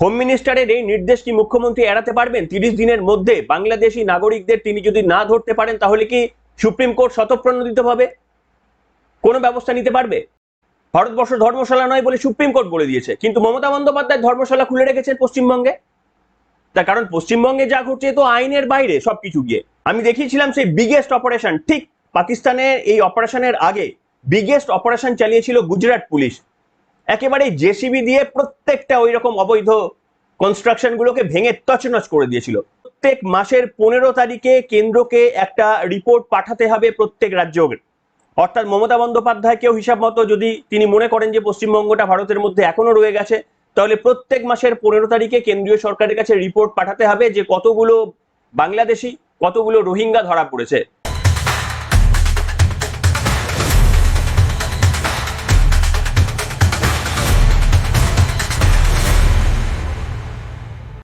Home মিনিস্টারের এই নির্দেশ কি মুখ্যমন্ত্রী এড়াতে পারবেন? তিরিশ দিনের মধ্যে বাংলাদেশি নাগরিকদের তিনি যদি না ধরতে পারেন, তাহলে কি সুপ্রিম কোর্ট শতপ্রণোদিত হবে? কোনো ব্যবস্থা নিতে পারবে? ভারতবর্ষ ধর্মশালা নয় বলে সুপ্রিম কোর্ট বলে দিয়েছে। কিন্তু মমতা বন্দ্যোপাধ্যায় ধর্মশালা খুলে রেখেছেন পশ্চিমবঙ্গে? তার কারণ পশ্চিমবঙ্গে যা ঘটছে তো আইনের বাইরে সবকিছু গিয়ে। আমি দেখিয়েছিলাম সেই বিগেস্ট অপারেশন ঠিক পাকিস্তানের এই অপারেশনের আগে বিগেস্ট অপারেশন চালিয়েছিল গুজরাট পুলিশ। একেবারে জেসিবি দিয়ে প্রত্যেকটা ওই রকম অবৈধ কনস্ট্রাকশন গুলোকে ভেঙে তছনছ করে দিয়েছিল। প্রত্যেক মাসের পনেরো তারিখে কেন্দ্রকে একটা রিপোর্ট পাঠাতে হবে প্রত্যেক রাজ্যকে। অর্থাৎ মমতা বন্দ্যোপাধ্যায়কেও হিসাব মতো যদি তিনি মনে করেন যে পশ্চিমবঙ্গটা ভারতের মধ্যে এখনও রয়ে গেছে, তাহলে প্রত্যেক মাসের পনেরো তারিখে কেন্দ্রীয় সরকারের কাছে রিপোর্ট পাঠাতে হবে যে কতগুলো বাংলাদেশি, কতগুলো রোহিঙ্গা ধরা পড়েছে।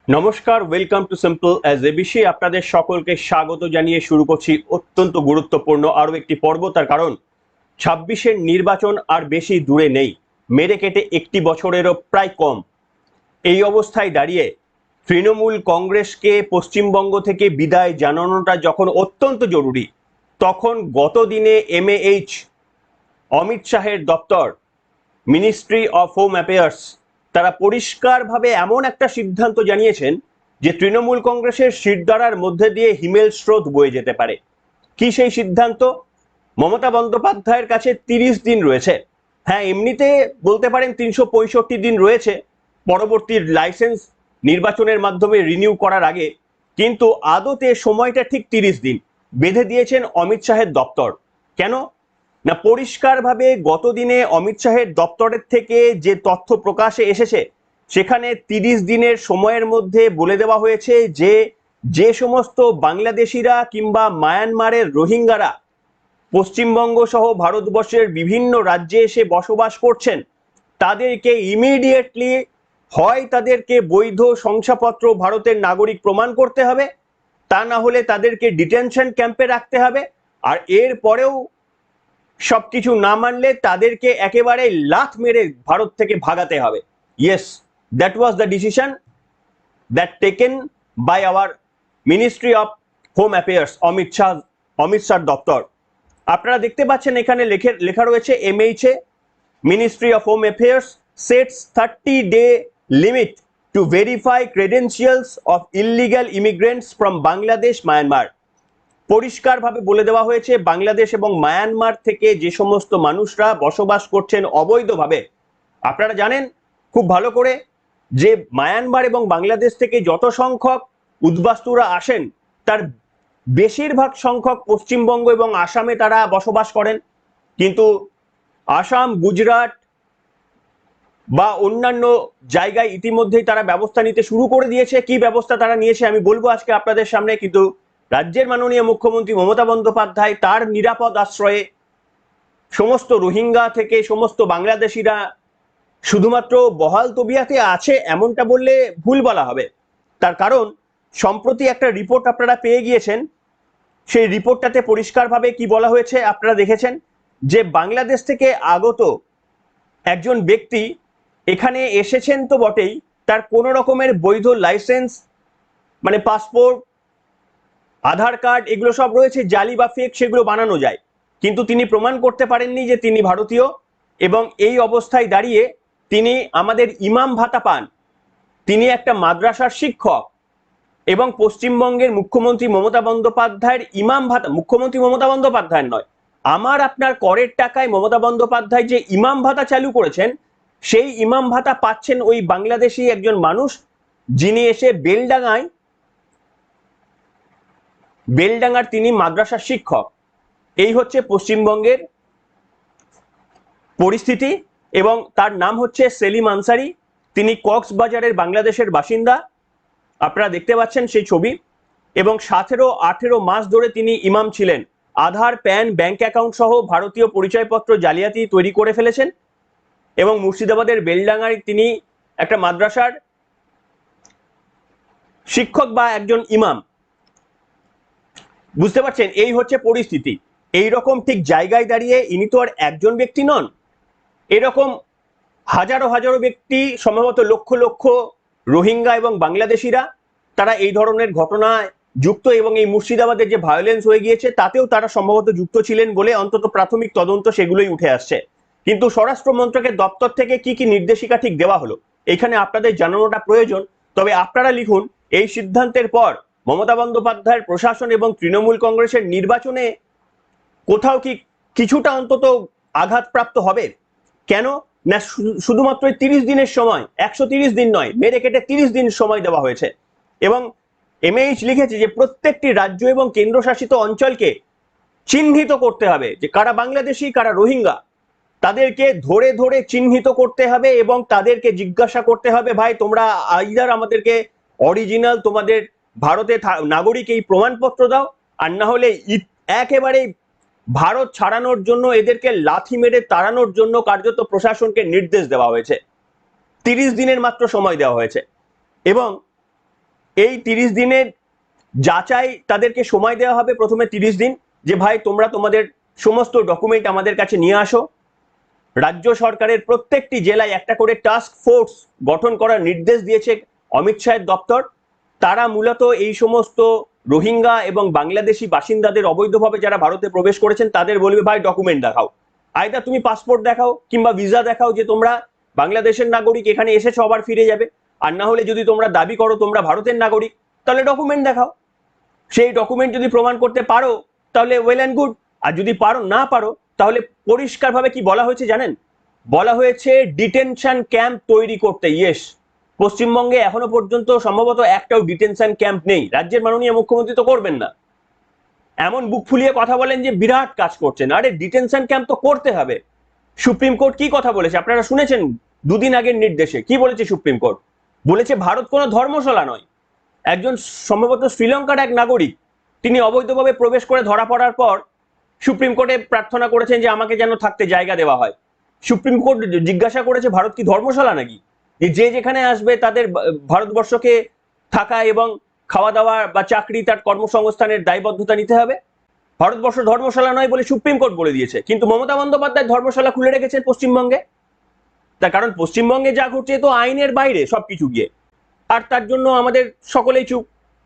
নমস্কার welcome to simple as ABC আপনাদের সকলকে স্বাগত জানিয়ে শুরু করছি অত্যন্ত গুরুত্বপূর্ণ আরও একটি পর্ব, তার কারণ ছাব্বিশের নির্বাচন আর বেশি দূরে নেই। মেরে কেটে একটি বছরেরও প্রায় কম। এই অবস্থায় দাঁড়িয়ে তৃণমূল কংগ্রেসকে পশ্চিমবঙ্গ থেকে বিদায় জানানোটা যখন অত্যন্ত জরুরি, তখন গত দিনে এমএএইচ অমিত শাহের দপ্তর মিনিস্ট্রি অফ হোম অ্যাফেয়ার্স তারা পরিষ্কারভাবে এমন একটা সিদ্ধান্ত জানিয়েছেন যে তৃণমূল কংগ্রেসের শিরদাঁড়ার মধ্যে দিয়ে হিমেল স্রোত বয়ে যেতে পারে। কি সেই সিদ্ধান্ত? মমতা বন্দ্যোপাধ্যায়ের কাছে তিরিশ দিন রয়েছে। হ্যাঁ এমনিতে বলতে পারেন তিনশো পঁয়ষট্টি দিন রয়েছে পরবর্তী লাইসেন্স নির্বাচনের মাধ্যমে রিনিউ করার আগে। কিন্তু আদতে সময়টা ঠিক তিরিশ দিন। বেঁধে দিয়েছেন অমিত শাহের দপ্তর। কেন? না, পরিষ্কারভাবে গত দিনে অমিত শাহের দপ্তরের থেকে যে তথ্য প্রকাশে এসেছে, সেখানে তিরিশ দিনের সময়ের মধ্যে বলে দেওয়া হয়েছে যে যে সমস্ত বাংলাদেশিরা কিংবা মায়ানমারের রোহিঙ্গারা পশ্চিমবঙ্গ সহ ভারতবর্ষের বিভিন্ন রাজ্যে এসে বসবাস করছেন, তাদেরকে ইমিডিয়েটলি হয় তাদেরকে বৈধ শংসাপত্র ভারতের নাগরিক প্রমাণ করতে হবে, তা না হলে তাদেরকে ডিটেনশন ক্যাম্পে রাখতে হবে, আর এর পরেও সবকিছু না মানলে তাদেরকে একেবারে লাথ মেরে ভারত থেকে ভাগাতে হবে। Yes that was the decision that taken by our ministry of home affairs Amit Shah Amit Shah দপ্তর আপনারা দেখতে পাচ্ছেন এখানে লেখে, লেখা রয়েছে MHA ministry of home affairs sets thirty day limit to verify credentials of illegal immigrants from Bangladesh Myanmar পরিষ্কারভাবে বলে দেওয়া হয়েছে, বাংলাদেশ এবং মায়ানমার থেকে যে সমস্ত মানুষরা বসবাস করছেন অবৈধভাবে। আপনারা জানেন, খুব ভালো করে, যে মায়ানমার এবং বাংলাদেশ থেকে যত সংখ্যক উদ্বাস্তুরা আসেন, তার বেশিরভাগ সংখ্যক পশ্চিমবঙ্গ এবং আসামে তারা বসবাস করেন। কিন্তু আসাম, গুজরাট বা অন্যান্য জায়গায় ইতিমধ্যেই তারা ব্যবস্থা নিতে শুরু করে দিয়েছে। কি ব্যবস্থা তারা নিয়েছে আমি বলব আজকে আপনাদের সামনে, কিন্তু রাজ্যের মাননীয় মুখ্যমন্ত্রী মমতা বন্দ্যোপাধ্যায় তার নিরাপদ আশ্রয়ে সমস্ত রোহিঙ্গা থেকে সমস্ত বাংলাদেশিরা শুধুমাত্র বহাল তবিয়াতে আছে এমনটা বললে ভুল বলা হবে। তার কারণ, সম্প্রতি একটা রিপোর্ট আপনারা পেয়ে গিয়েছেন। সেই রিপোর্টটাতে পরিষ্কারভাবে কি বলা হয়েছে আপনারা দেখেছেন? যে বাংলাদেশ থেকে আগত একজন ব্যক্তি এখানে এসেছেন তো বটেই, তার কোনো রকমের বৈধ লাইসেন্স মানে পাসপোর্ট আধার কার্ড, এগুলো সব রয়েছে, জালি বা ফেক সেগুলো বানানো যায়। কিন্তু তিনি প্রমাণ করতে পারেননি যে তিনি ভারতীয় এবং এই অবস্থায় দাঁড়িয়ে তিনি আমাদের ইমাম ভাতা পান। তিনি একটা মাদ্রাসার শিক্ষক এবং পশ্চিমবঙ্গের মুখ্যমন্ত্রী মমতা বন্দ্যোপাধ্যায়ের ইমাম ভাতা, মুখ্যমন্ত্রী মমতা বন্দ্যোপাধ্যায়ের নয়। আমার আপনার করের টাকায় মমতা বন্দ্যোপাধ্যায় যে ইমাম ভাতা চালু করেছেন, সেই ইমাম ভাতা পাচ্ছেন ওই বাংলাদেশি একজন মানুষ যিনি এসে বেলডাঙায় বেলডাঙ্গার তিনি মাদ্রাসার শিক্ষক। এই হচ্ছে পশ্চিমবঙ্গের পরিস্থিতি এবং তার নাম হচ্ছে সেলিম আনসারি। তিনি কক্সবাজারের বাংলাদেশের বাসিন্দা। আপনারা দেখতে পাচ্ছেন সেই ছবি। এবং সতেরো, আঠেরো মাস ধরে তিনি ইমাম ছিলেন। আধার, প্যান, ব্যাংক অ্যাকাউন্ট সহ ভারতীয় পরিচয়পত্র জালিয়াতি তৈরি করে ফেলেছেন। এবং মুর্শিদাবাদের বেলডাঙ্গায় তিনি একটা মাদ্রাসার শিক্ষক বা একজন ইমাম। বুঝতে পারছেন? এই হচ্ছে পরিস্থিতি। এই রকম ঠিক জায়গায় দাঁড়িয়ে ইনি তো আর একজন ব্যক্তি নন। এরকম হাজারো হাজারো ব্যক্তি, সম্ভবত লক্ষ লক্ষ রোহিঙ্গা এবং বাংলাদেশিরা, তারা এই ধরনের ঘটনায় যুক্ত এবং এই মুর্শিদাবাদের যে ভায়োলেন্স হয়ে গিয়েছে, তাতেও তারা সম্ভবত যুক্ত ছিলেন বলে অন্তত প্রাথমিক তদন্ত সেগুলোই উঠে আসছে। কিন্তু স্বরাষ্ট্র মন্ত্রকের দপ্তর থেকে কি কি নির্দেশিকা ঠিক দেওয়া হলো? এখানে আপনাদের জানানোটা প্রয়োজন। তবে আপনারা লিখুন, এই সিদ্ধান্তের পর মমতা বন্দ্যোপাধ্যায়ের প্রশাসন এবং তৃণমূল কংগ্রেসের নির্বাচনে কোথাও কি কিছুটা অন্তত আঘাতপ্রাপ্ত হবে? কেন? না শুধুমাত্র তিরিশ দিনের সময়, একশো তিরিশ দিন নয়, মেরে কেটে তিরিশ দিন সময় দেওয়া হয়েছে। এবং এমএইচ লিখেছে যে প্রত্যেকটি রাজ্য এবং কেন্দ্রশাসিত অঞ্চলকে চিহ্নিত করতে হবে যে কারা বাংলাদেশি, কারা রোহিঙ্গা, তাদেরকে ধরে ধরে চিহ্নিত করতে হবে এবং তাদেরকে জিজ্ঞাসা করতে হবে, ভাই, তোমরা আইদার আমাদেরকে অরিজিনাল তোমাদের ভারতে নাগরিক এই প্রমাণপত্র দাও, আর না হলে একেবারে ভারত ছাড়ানোর জন্য এদেরকে লাথি মেরে তাড়ানোর জন্য কার্যত প্রশাসনকে নির্দেশ দেওয়া হয়েছে। তিরিশ দিনের মাত্র সময় দেওয়া হয়েছে। এবং এই তিরিশ দিনের যাচাই তাদেরকে সময় দেওয়া হবে প্রথমে তিরিশ দিন, যে ভাই তোমরা তোমাদের সমস্ত ডকুমেন্ট আমাদের কাছে নিয়ে আসো। রাজ্য সরকারের প্রত্যেকটি জেলায় একটা করে টাস্ক ফোর্স গঠন করার নির্দেশ দিয়েছে অমিত শাহের দপ্তর। তারা মূলত এই সমস্ত রোহিঙ্গা এবং বাংলাদেশি বাসিন্দাদের অবৈধভাবে যারা ভারতে প্রবেশ করেছেন, তাদের বলবে, ভাই ডকুমেন্ট দেখাও। আইদা তুমি পাসপোর্ট দেখাও কিংবা ভিসা দেখাও যে তোমরা বাংলাদেশের নাগরিক, এখানে এসেছ আবার ফিরে যাবে। আর না হলে যদি তোমরা দাবি করো তোমরা ভারতের নাগরিক, তাহলে ডকুমেন্ট দেখাও। সেই ডকুমেন্ট যদি প্রমাণ করতে পারো, তাহলে ওয়েল অ্যান্ড গুড আর যদি পারো, না পারো, তাহলে পরিষ্কারভাবে কি বলা হয়েছে জানেন? বলা হয়েছে ডিটেনশন ক্যাম্প তৈরি করতে। ইয়েস পশ্চিমবঙ্গে এখনও পর্যন্ত সম্ভবত একটাও ডিটেনশন ক্যাম্প নেই। রাজ্যের মাননীয় মুখ্যমন্ত্রী তো করবেন না। এমন বুক ফুলিয়ে কথা বলেন যে বিরাট কাজ করছেন। আরে ডিটেনশন ক্যাম্প তো করতে হবে। সুপ্রিম কোর্ট কি কথা বলেছে? আপনারা শুনেছেন দুদিন আগের নির্দেশে। কি বলেছে সুপ্রিম কোর্ট? বলেছে ভারত কোনো ধর্মশালা নয়। একজন সম্ভবত শ্রীলঙ্কার এক নাগরিক, তিনি অবৈধভাবে প্রবেশ করে ধরা পড়ার পর সুপ্রিম কোর্টে প্রার্থনা করেছেন যে আমাকে যেন থাকতে জায়গা দেওয়া হয়। সুপ্রিম কোর্ট জিজ্ঞাসা করেছে, ভারত কি ধর্মশালা নাকি? যে যেখানে আসবে তাদের ভারতবর্ষকে থাকা এবং খাওয়া দাওয়া বা চাকরি তার কর্মসংস্থানের দায়বদ্ধতা নিতে হবে। ভারতবর্ষ ধর্মশালা নয় বলে সুপ্রিম কোর্ট বলে দিয়েছে। কিন্তু মমতা বন্দ্যোপাধ্যায় ধর্মশালা খুলে রেখেছেন পশ্চিমবঙ্গে। তার কারণ পশ্চিমবঙ্গে যা ঘটছে তো আইনের বাইরে সবকিছু গিয়ে। আর তার জন্য আমাদের সকলেই চুপ।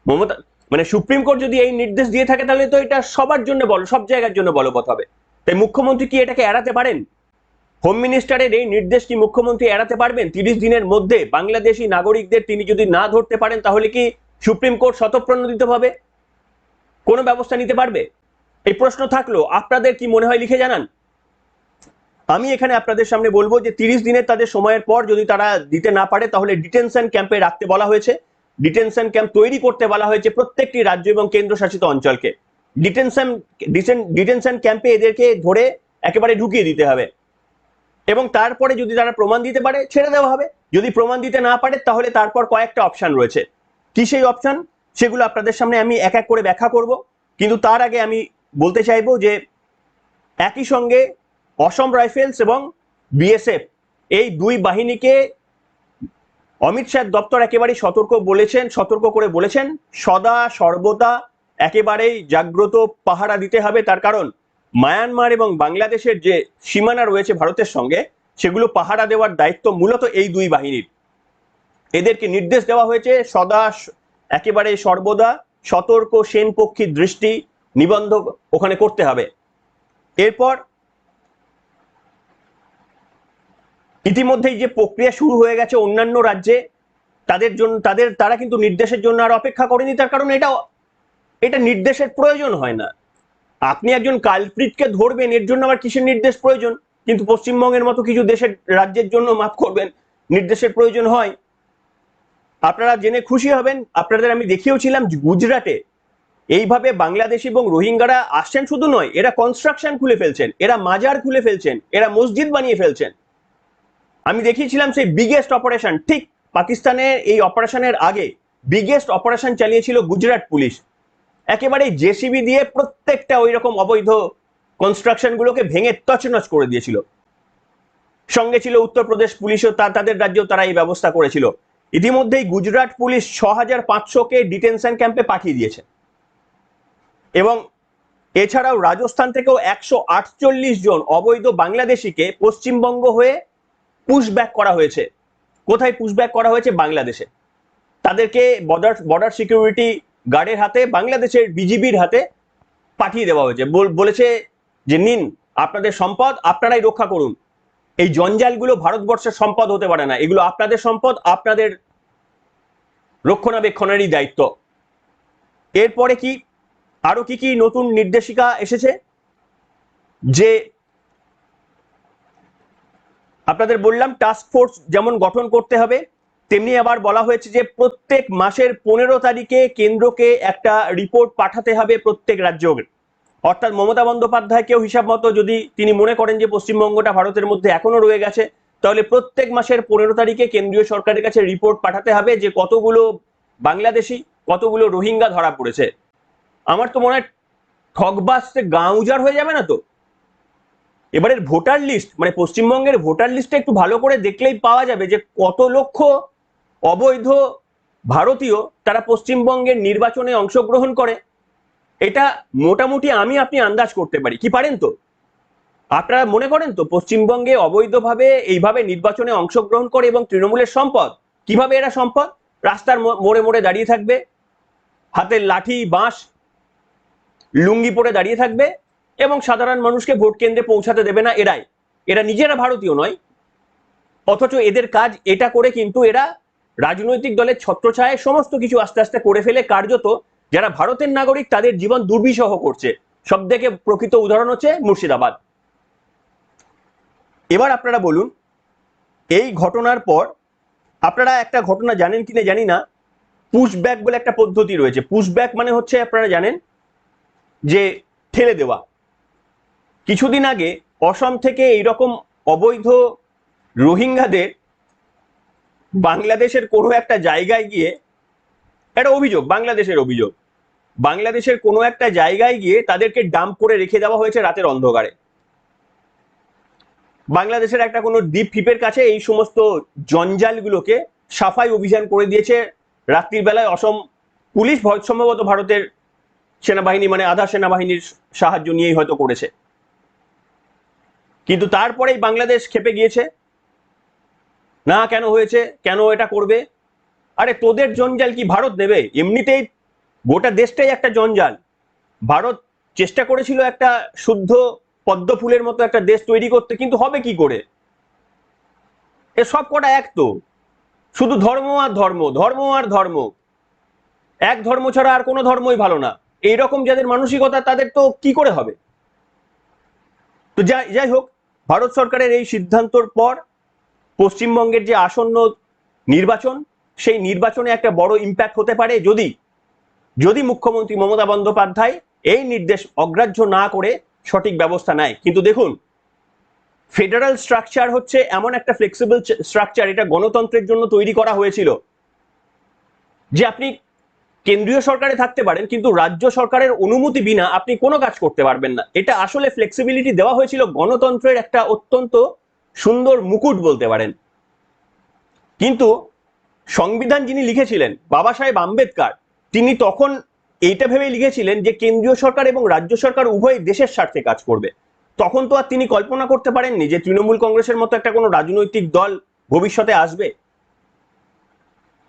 মমতা মানে সুপ্রিম কোর্ট যদি এই নির্দেশ দিয়ে থাকে তাহলে তো এটা সবার জন্য বলো, সব জায়গার জন্য বলবৎ হবে। তাই মুখ্যমন্ত্রী কি এটাকে এড়াতে পারেন? হোম মিনিস্টারের এই নির্দেশ কি মুখ্যমন্ত্রী এড়াতে পারবেন? তিরিশ দিনের মধ্যে বাংলাদেশি নাগরিকদের তিনি যদি না ধরতে পারেন, তাহলে কি সুপ্রিম কোর্ট স্বতঃপ্রণোদিতভাবে কোনো ব্যবস্থা নিতে পারবে? এই প্রশ্ন থাকল, আপনাদের কি মনে হয় লিখে জানান। আমি এখানে আপনাদের সামনে বলব যে তিরিশ দিনের তাদের সময়ের পর যদি তারা দিতে না পারে, তাহলে ডিটেনশন ক্যাম্পে রাখতে বলা হয়েছে। ডিটেনশন ক্যাম্প তৈরি করতে বলা হয়েছে প্রত্যেকটি রাজ্য এবং কেন্দ্রশাসিত অঞ্চলকে। ডিটেনশন ডিটেনশন ক্যাম্পে এদেরকে ধরে একেবারে ঢুকিয়ে দিতে হবে। এবং তারপরে যদি তারা প্রমাণ দিতে পারে, ছেড়ে দেওয়া হবে। যদি প্রমাণ দিতে না পারে, তাহলে তারপর কয়েকটা অপশান রয়েছে। কি সেই অপশান সেগুলো আপনাদের সামনে আমি এক এক করে ব্যাখ্যা করব। কিন্তু তার আগে আমি বলতে চাইব যে, একই সঙ্গে অসম রাইফেলস এবং বিএসএফ, এই দুই বাহিনীকে অমিত শাহ দপ্তর একেবারেই সতর্ক বলেছেন, সতর্ক করে বলেছেন, সদা সর্বদা একেবারেই জাগ্রত পাহারা দিতে হবে। তার কারণ মায়ানমার এবং বাংলাদেশের যে সীমানা রয়েছে ভারতের সঙ্গে, সেগুলো পাহারা দেওয়ার দায়িত্ব মূলত এই দুই বাহিনীর। এদেরকে নির্দেশ দেওয়া হয়েছে সদা একেবারে সর্বদা সতর্ক সেনপক্ষীর দৃষ্টি নিবন্ধ ওখানে করতে হবে। এরপর ইতিমধ্যেই যে প্রক্রিয়া শুরু হয়ে গেছে অন্যান্য রাজ্যে, তাদের জন্য তাদের, তারা কিন্তু নির্দেশের জন্য আর অপেক্ষা করেনি, তার কারণ এটা এটা নির্দেশের প্রয়োজন হয় না। আপনি একজন কালপ্রিটকে ধরবেন, এর জন্য আবার কিসের নির্দেশ প্রয়োজন? কিন্তু পশ্চিমবঙ্গের মতো কিছু দেশের রাজ্যের জন্য মাফ করবেন, নির্দেশের প্রয়োজন হয়। আপনারা জেনে খুশি হবেন, আপনাদের আমি দেখিয়েওছিলাম গুজরাটে। এইভাবে বাংলাদেশ এবং রোহিঙ্গারা আসছেন শুধু নয়, এরা কনস্ট্রাকশন খুলে ফেলছেন, এরা মাজার খুলে ফেলছেন, এরা মসজিদ বানিয়ে ফেলছেন। আমি দেখিয়েছিলাম সেই বিগেস্ট অপারেশন ঠিক পাকিস্তানের এই অপারেশনের আগে বিগেস্ট অপারেশন চালিয়েছিল গুজরাট পুলিশ। একেবারে জেসিবি দিয়ে প্রত্যেকটা ওই রকম অবৈধ কনস্ট্রাকশন গুলোকে ভেঙে তছনছ করে দিয়েছিল। সঙ্গে ছিল উত্তরপ্রদেশ পুলিশও তাদের রাজ্যেও তারা এই ব্যবস্থা করেছিল। ইতিমধ্যেই গুজরাট পুলিশ ছ হাজার পাঁচশোকে ডিটেনশন ক্যাম্পে পাঠিয়ে দিয়েছে। এবং এছাড়াও রাজস্থান থেকেও একশো আটচল্লিশ জন অবৈধ বাংলাদেশিকে পশ্চিমবঙ্গ হয়ে পুশব্যাক করা হয়েছে। কোথায় পুশব্যাক করা হয়েছে? বাংলাদেশে। তাদেরকে বর্ডার বর্ডার সিকিউরিটি গার্ডের হাতে, বাংলাদেশের বিজিবির হাতে পাঠিয়ে দেওয়া হয়েছে। বল- বলেছে যে, নিন, আপনাদের সম্পদ, আপনারাই রক্ষা করুন। এই জঞ্জালগুলো ভারতবর্ষের সম্পদ হতে পারে না। এগুলো আপনাদের সম্পদ, আপনাদের রক্ষণাবেক্ষণেরই দায়িত্ব। এরপরে কি, আরও কি কি নতুন নির্দেশিকা এসেছে? যে, আপনাদের বললাম টাস্ক ফোর্স যেমন গঠন করতে হবে তেমনি আবার বলা হয়েছে যে প্রত্যেক মাসের পনেরো তারিখে কেন্দ্রকে একটা রিপোর্ট পাঠাতে হবে প্রত্যেক রাজ্যকে। অর্থাৎ মমতা বন্দ্যোপাধ্যায়কেও হিসাব মতো যদি তিনি মনে করেন যে পশ্চিমবঙ্গটা ভারতের মধ্যে এখনও রয়ে গেছে, তাহলে প্রত্যেক মাসের পনেরো তারিখে কেন্দ্রীয় সরকারের কাছে রিপোর্ট পাঠাতে হবে যে কতগুলো বাংলাদেশি, কতগুলো রোহিঙ্গা ধরা পড়েছে। আমার তো মনে হয় ঠকবাসে গাঁ উজাড় হয়ে যাবে না তো? এবারের ভোটার লিস্ট মানে পশ্চিমবঙ্গের ভোটার লিস্টটা একটু ভালো করে দেখলেই পাওয়া যাবে যে কত লক্ষ অবৈধ ভারতীয় তারা পশ্চিমবঙ্গের নির্বাচনে অংশগ্রহণ করে। এটা মোটামুটি আমি আপনি আন্দাজ করতে পারি। কি পারেন তো? আপনারা মনে করেন তো পশ্চিমবঙ্গে অবৈধভাবে এইভাবে নির্বাচনে অংশগ্রহণ করে এবং তৃণমূলের সম্পদ? কীভাবে এরা সম্পদ? রাস্তার মোড়ে মোড়ে দাঁড়িয়ে থাকবে। হাতের লাঠি, বাঁশ, লুঙ্গি পরে দাঁড়িয়ে থাকবে এবং সাধারণ মানুষকে ভোট কেন্দ্রে পৌঁছাতে দেবে না এরাই। এরা নিজেরা ভারতীয় নয়। অথচ এদের কাজ এটা করে কিন্তু এরা রাজনৈতিক দলের ছত্রছায়ায় সমস্ত কিছু আস্তে আস্তে করে ফেলে কার্যত যারা ভারতের নাগরিক তাদের জীবন দুর্বিষহ করছে। সব থেকে প্রকৃত উদাহরণ হচ্ছে মুর্শিদাবাদ। এবার আপনারা বলুন, এই ঘটনার পর আপনারা একটা ঘটনা জানেন কিনা জানি না পুশব্যাক বলে একটা পদ্ধতি রয়েছে। পুশব্যাক মানে হচ্ছে আপনারা জানেন যে ঠেলে দেওয়া। কিছুদিন আগে অসম থেকে এইরকম অবৈধ রোহিঙ্গাদের বাংলাদেশের কোনো একটা জায়গায় গিয়ে একটা অভিযোগ, বাংলাদেশের অভিযোগ। বাংলাদেশের কোনো একটা জায়গায় গিয়ে তাদেরকে ডাম্প করে রেখে দেওয়া হয়েছে রাতের অন্ধকারে। বাংলাদেশের একটা কোনো দ্বীপ ফিপের কাছে এই সমস্ত জঞ্জালগুলোকে সাফাই অভিযান করে দিয়েছে রাত্রির বেলায় অসম পুলিশ সম্ভবত ভারতের সেনাবাহিনী মানে আধা সেনাবাহিনীর সাহায্য নিয়েই হয়তো করেছে। কিন্তু তারপরেই বাংলাদেশ খেপে গিয়েছে। না কেন হয়েছে? কেন এটা করবে? আরে তোদের জঞ্জাল কি ভারত নেবে এমনিতেই গোটা দেশটাই একটা জঞ্জাল। ভারত চেষ্টা করেছিল একটা শুদ্ধ পদ্ম ফুলের মতো একটা দেশ তৈরি করতে, কিন্তু হবে কি করে? এ সব কটা এক তো। শুধু ধর্ম আর ধর্ম ধর্ম আর ধর্ম। এক ধর্ম ছাড়া আর কোনো ধর্মই ভালো না। এইরকম যাদের মানসিকতা, তাদের তো কি করে হবে? তো যাই যাই হোক, ভারত সরকারের এই সিদ্ধান্তর পর পশ্চিমবঙ্গের যে আসন্ন নির্বাচন, সেই নির্বাচনে একটা বড় ইম্প্যাক্ট হতে পারে যদি যদি মুখ্যমন্ত্রী মমতা বন্দ্যোপাধ্যায় এই নির্দেশ অগ্রাহ্য না করে সঠিক ব্যবস্থা নেয়। কিন্তু দেখুন ফেডারেল স্ট্রাকচার হচ্ছে এমন একটা ফ্লেক্সিবল স্ট্রাকচার এটা গণতন্ত্রের জন্য তৈরি করা হয়েছিল। যে আপনি কেন্দ্রীয় সরকারে থাকতে পারেন, কিন্তু রাজ্য সরকারের অনুমতি বিনা আপনি কোনো কাজ করতে পারবেন না। এটা আসলে ফ্লেক্সিবিলিটি দেওয়া হয়েছিল গণতন্ত্রের একটা অত্যন্ত সুন্দর মুকুট বলতে পারেন। কিন্তু সংবিধান যিনি লিখেছিলেন, বাবা সাহেব আম্বেদকর, তিনি তখন এইটা ভেবে লিখেছিলেন যে কেন্দ্রীয় সরকার এবং রাজ্য সরকার উভয় দেশের স্বার্থে কাজ করবে। তখন তো আর তিনি কল্পনা করতে পারেননি যে তৃণমূল কংগ্রেসের মতো একটা কোনো রাজনৈতিক দল ভবিষ্যতে আসবে।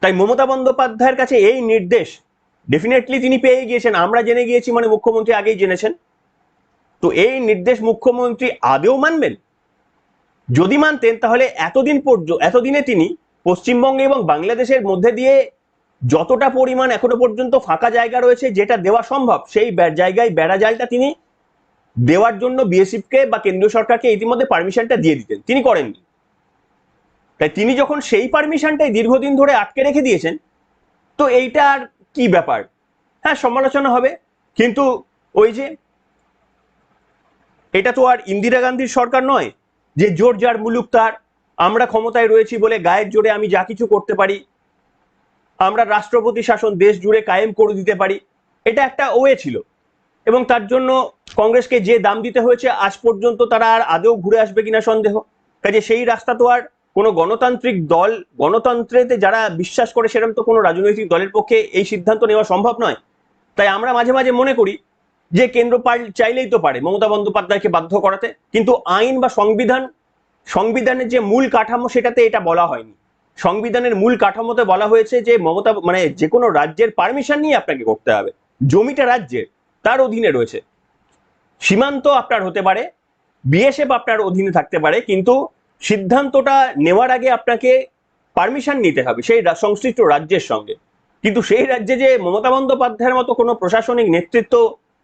তাই মমতা বন্দ্যোপাধ্যায়ের কাছে এই নির্দেশ ডেফিনেটলি তিনি পেয়ে গিয়েছেন। আমরা জেনে গিয়েছি মানে মুখ্যমন্ত্রী আগেই জেনেছেন। তো এই নির্দেশ মুখ্যমন্ত্রী আদেও মানবেন? যদি মানতেন, তাহলে এতদিন পর্যন্ত এতদিনে তিনি পশ্চিমবঙ্গে এবং বাংলাদেশের মধ্যে দিয়ে যতটা পরিমাণ এখনও পর্যন্ত ফাঁকা জায়গা রয়েছে, যেটা দেওয়া সম্ভব, সেই জায়গায় বেড়া জালটা তিনি দেওয়ার জন্য বিএসএফকে বা কেন্দ্রীয় সরকারকে ইতিমধ্যে পারমিশনটা দিয়ে দিতেন। তিনি করেননি। তাই তিনি যখন সেই পারমিশনটাই দীর্ঘদিন ধরে আটকে রেখে দিয়েছেন, তো এইটা আর কি ব্যাপার? হ্যাঁ সমালোচনা হবে। কিন্তু ওই যে, এটা তো আর ইন্দিরা গান্ধীর সরকার নয় যে জোর যার মুলুক তার, আমরা ক্ষমতায় রয়েছি বলে গায়ের জোরে আমি যা কিছু করতে পারি, আমরা রাষ্ট্রপতি শাসন দেশ জুড়ে কায়েম করে দিতে পারি, এটা একটা ওয়ে ছিল। এবং তার জন্য কংগ্রেসকে যে দাম দিতে হয়েছে, আজ পর্যন্ত তারা আর আদৌ ঘুরে আসবে কিনা সন্দেহ। কাজে সেই রাস্তা তো আর কোনো গণতান্ত্রিক দল, গণতন্ত্রেতে যারা বিশ্বাস করে সেরকম তো কোনো রাজনৈতিক দলের পক্ষে এই সিদ্ধান্ত নেওয়া সম্ভব নয়। তাই আমরা মাঝে মাঝে মনে করি যে কেন্দ্র চাইলেই তো পারে, মমতা বন্দ্যোপাধ্যায়কে বাধ্য করাতে। কিন্তু আইন বা সংবিধান, সংবিধানের যে মূল কাঠামো, সেটাতে এটা বলা হয়নি। সংবিধানের মূল কাঠামোতে বলা হয়েছে যে মমতা মানে যে কোনো রাজ্যের পারমিশন নিয়ে আপনাকে করতে হবে। জমিটা রাজ্যের, তার অধীনে রয়েছে। সীমান্ত আপনার হতে পারে, বিএসএফ আপনার অধীনে থাকতে পারে, কিন্তু সিদ্ধান্তটা নেওয়ার আগে আপনাকে পারমিশন নিতে হবে সেই সংশ্লিষ্ট রাজ্যের সঙ্গে। কিন্তু সেই রাজ্যে যে মমতা বন্দ্যোপাধ্যায়ের মতো কোনো প্রশাসনিক নেতৃত্ব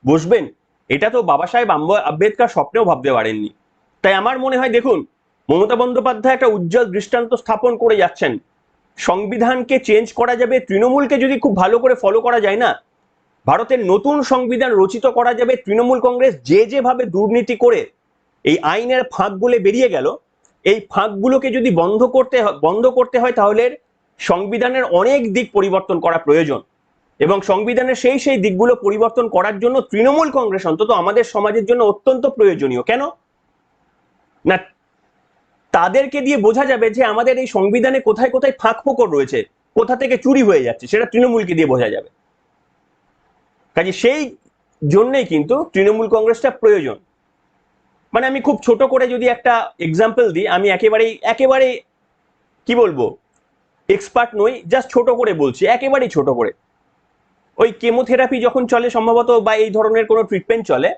বসবেন এটা তো বাবা সাহেব আম্ব- আম্বেদকর স্বপ্নেও ভাবতে পারেননি। তাই আমার মনে হয়, দেখুন, মমতা বন্দ্যোপাধ্যায় একটা উজ্জ্বল দৃষ্টান্ত স্থাপন করে যাচ্ছেন। সংবিধানকে চেঞ্জ করা যাবে, তৃণমূলকে যদি খুব ভালো করে ফলো করা যায় না, ভারতের নতুন সংবিধান রচিত করা যাবে, তৃণমূল কংগ্রেস যে যেভাবে দুর্নীতি করে এই আইনের ফাঁকগুলো বেরিয়ে গেল, এই ফাঁকগুলোকে যদি বন্ধ করতে বন্ধ করতে হয় তাহলে সংবিধানের অনেক দিক পরিবর্তন করা প্রয়োজন। এবং সংবিধানের সেই সেই দিকগুলো পরিবর্তন করার জন্য তৃণমূল কংগ্রেস অন্তত আমাদের সমাজের জন্য অত্যন্ত প্রয়োজনীয়। কেন? না, তাদেরকে দিয়ে বোঝা যাবে যে আমাদের এই সংবিধানে কোথায় কোথায় ফাঁক ফোকর রয়েছে, কোথা থেকে চুরি হয়ে যাচ্ছে, সেটা তৃণমূলকে দিয়ে বোঝা যাবে। কাজে সেই জন্যই কিন্তু তৃণমূল কংগ্রেসটা প্রয়োজন। মানে আমি খুব ছোট করে যদি একটা এক্সাম্পল দিই, আমি একেবারেই একেবারে কি বলব এক্সপার্ট নই জাস্ট ছোট করে বলছি, একেবারেই ছোট করে। ওই কেমোথেরাপি যখন চলে সম্ভবত বা এই ধরনের কোনো ট্রিটমেন্ট চলে,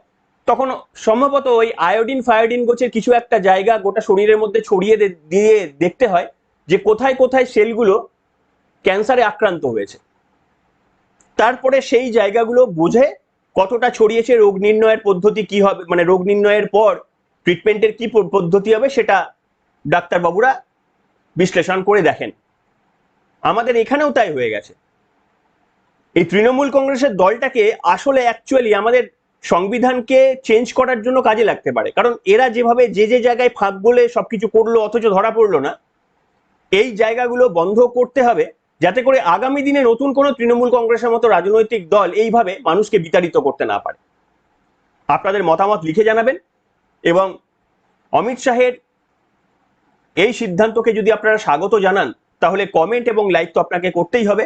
তখন সম্ভবত ওই আয়োডিন ফায়োডিন গোছের কিছু একটা জায়গা গোটা শরীরের মধ্যে ছড়িয়ে দিয়ে দেখতে হয় যে কোথায় কোথায় সেলগুলো ক্যান্সারে আক্রান্ত হয়েছে। তারপরে সেই জায়গাগুলো বুঝে কতটা ছড়িয়েছে, রোগ নির্ণয়ের পদ্ধতি কি হবে মানে রোগ নির্ণয়ের পর ট্রিটমেন্টের কি পদ্ধতি হবে সেটা ডাক্তারবাবুরা বিশ্লেষণ করে দেখেন। আমাদের এখানেও তাই হয়ে গেছে। এই তৃণমূল কংগ্রেসের দলটাকে আসলে অ্যাকচুয়ালি আমাদের সংবিধানকে চেঞ্জ করার জন্য কাজে লাগতে পারে। কারণ এরা যেভাবে যে যে জায়গায় ফাঁক বলে সবকিছু করল, অথচ ধরা পড়ল না, এই জায়গাগুলো বন্ধ করতে হবে যাতে করে আগামী দিনে নতুন কোনো তৃণমূল কংগ্রেসের মতো রাজনৈতিক দল এইভাবে মানুষকে বিতাড়িত করতে না পারে। আপনাদের মতামত লিখে জানাবেন এবং অমিত শাহের এই সিদ্ধান্তকে যদি আপনারা স্বাগত জানান, তাহলে কমেন্ট এবং লাইক তো আপনাকে করতেই হবে।